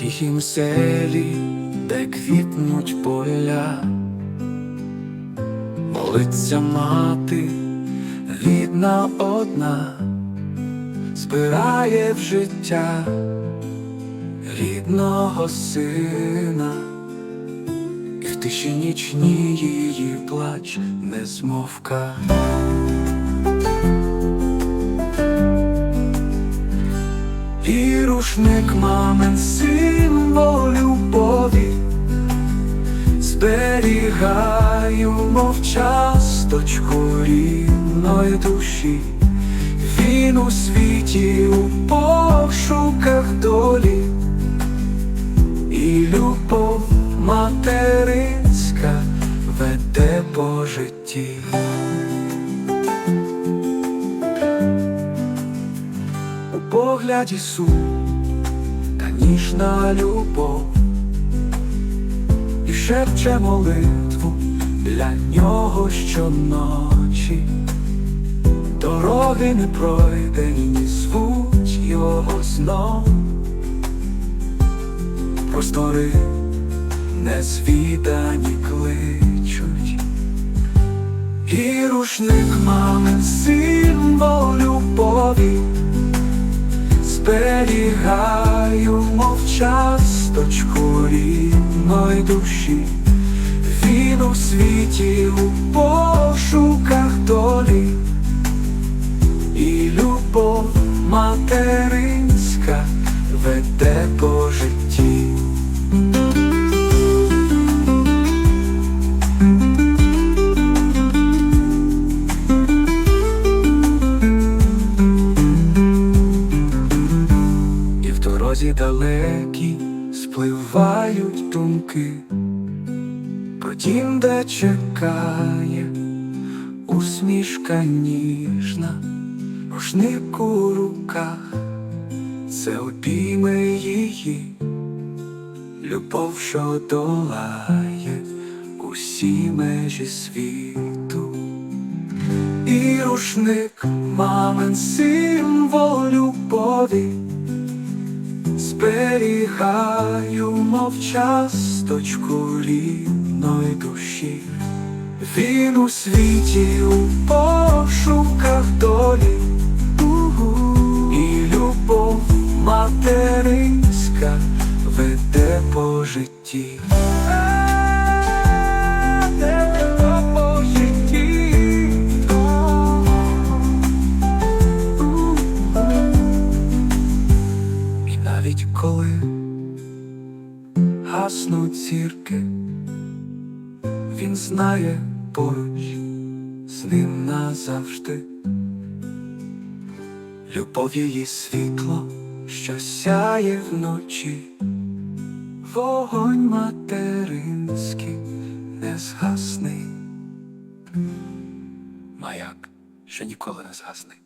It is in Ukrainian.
тихім селі, де квітнуть поля, молиться мати, рідна одна, збирає в життя рідного сина, і в тиші нічній її плач не змовка. І рушник мамин символ зберігаю, мов часточку рідної душі, він у світі у пошуках долі, і любов материнська веде по житті. У погляді сум та ніжна любов, шепче молитву для нього щоночі, дороги не пройдені, звуть його знов, простори незвідані кличуть, і рушник мамин символ любові. Зберігаю, мов часточку рідної душі, він у світі у пошуках долі, і любов материнська веде по житті. І в дорозі далекі спливають думки. Про дім, де чекає усмішка ніжна, рушник у руках, це обійми її, любов, що долає усі межі світу. І рушник мамин символ любові зберігаю, мов часточку рідної душі, він у світі у пошуках долі, і любов материнська веде по житті. Гаснуть зірки, він знає поруч з ним назавжди. Любов її світло, що сяє вночі, вогонь материнський незгасний, маяк, що ніколи не згасний.